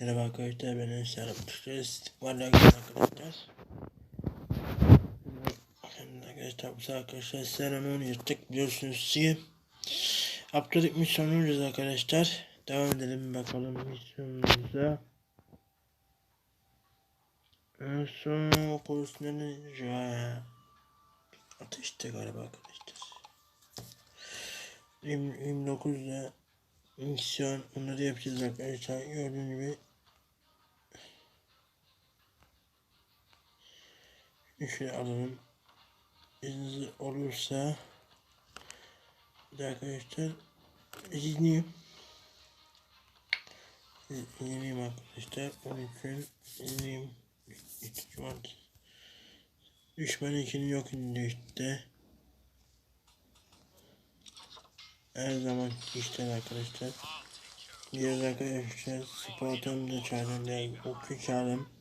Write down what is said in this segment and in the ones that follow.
Merhaba arkadaşlar ben Ensar Mutlu İstikballer günü arkadaşlar. Şimdi arkadaşlar bu arkadaşlar selamını yırttık biliyorsunuz ki. Abdülük misyonuyuz arkadaşlar. Devam edelim bakalım misyonumuza. En son kursunları ateşte galiba arkadaşlar. 29'da misyon onları yapacağız arkadaşlar gördüğünüz gibi şöyle alalım izniniz olursa bir arkadaşlar izniyim izniyim arkadaşlar onun için izniyim cumartesi düşman ikini yok indi işte her zaman işler arkadaşlar. Diğer arkadaşlar sportum da çağırın okul çağırın.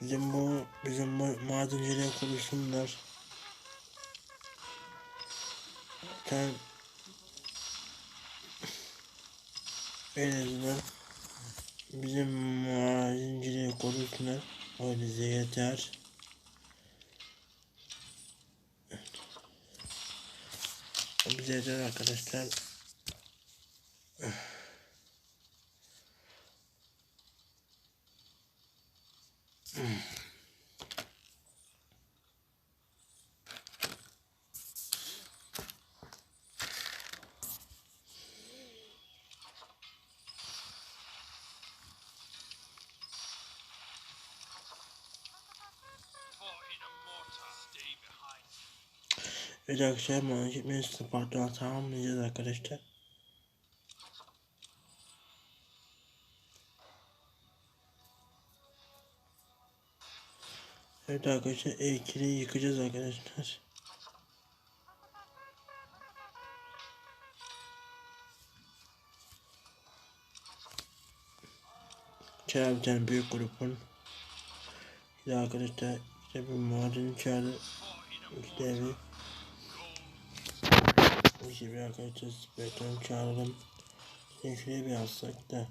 Bizim bu bizim bu madenciler konuşsunlar. Sen en azından bizim madencileri konuşsunlar. O bize yeter. Bize yeter arkadaşlar. Evet arkadaşlar manşetmeyi Spartan tamamlayacağız arkadaşlar. Evet arkadaşlar E2'yi yıkacağız arkadaşlar. Çağır bir tane büyük grubun. Bir arkadaşlar işte bir madeni çağırdı. İşte bir işte bir arkadaşlar Spartan çağıralım. Şimdi bir alsak da.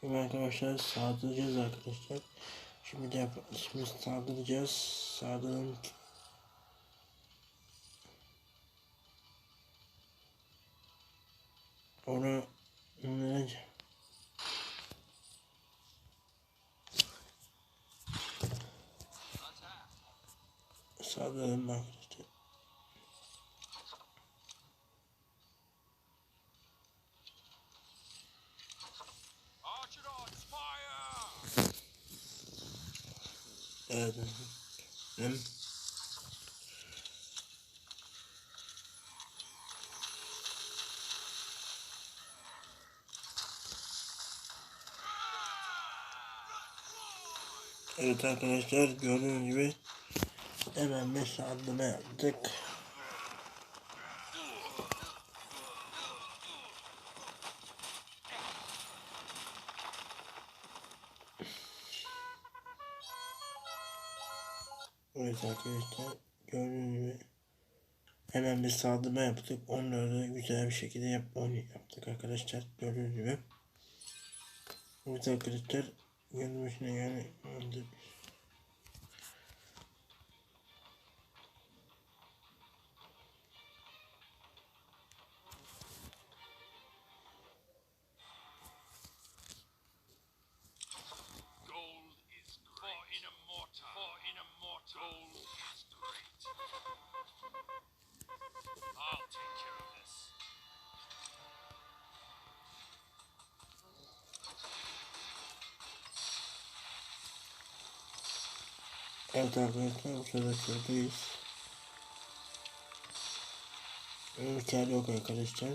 Şimdi arkadaşlar saldıracağız arkadaşlar. Şimdi de şimdi saldıracağız. Saldırın. Onu onlara saldıralım arkadaşlar. Evet. Evet arkadaşlar gördüğünüz gibi hemen mesajlama yaptık. Evet arkadaşlar gördüğünüz gibi hemen bir saldırma yaptık. Onları da güzel bir şekilde yap onu yaptık arkadaşlar gördüğünüz gibi. Evet arkadaşlar yanı başına yani Evet arkadaşlar bu sırada şuradayız. Ülker yok arkadaşlar.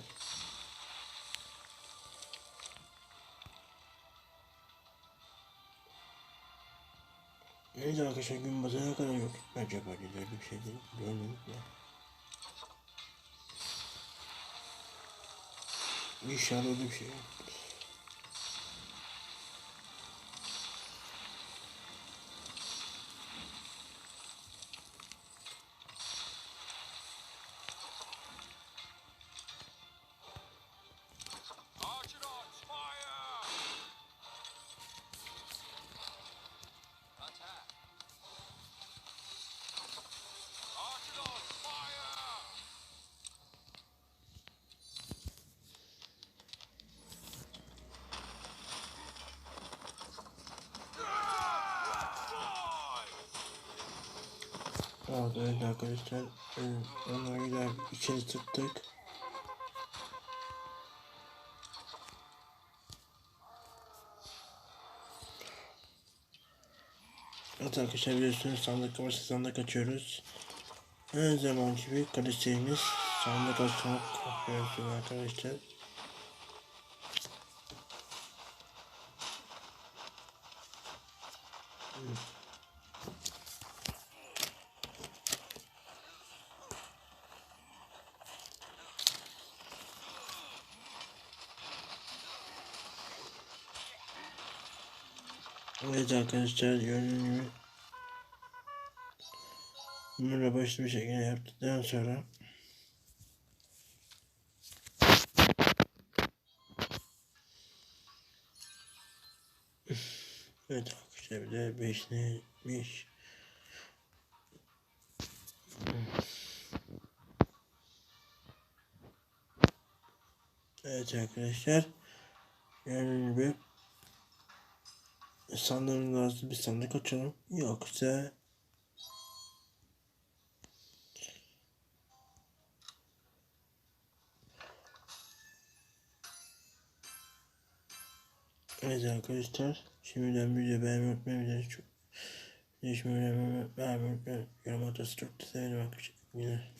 Neyse arkadaşlar gün batana kadar yok. Acaba öyle bir şey değil. Görmedik ya. İnşallah bir şey yok. Evet arkadaşlar. Onları güzel içeri tıktık. Evet arkadaşlar biliyorsunuz sandık varsa sandık açıyoruz. Her zaman gibi kardeşlerimiz sandık açmak yapıyoruz arkadaşlar. Evet arkadaşlar gördüğünüz Bunları başlı bir şekilde yaptıktan sonra Evet arkadaşlar bir de 5 ne 5 Evet arkadaşlar gördüğünüz gibi sandığımız lazım bir sandık açalım yoksa Evet arkadaşlar şimdiden video beğenmeyi unutmayın. Çok Değişmeyi beğenmeyi unutmayın. Yorum atası çok da severim arkadaşlar.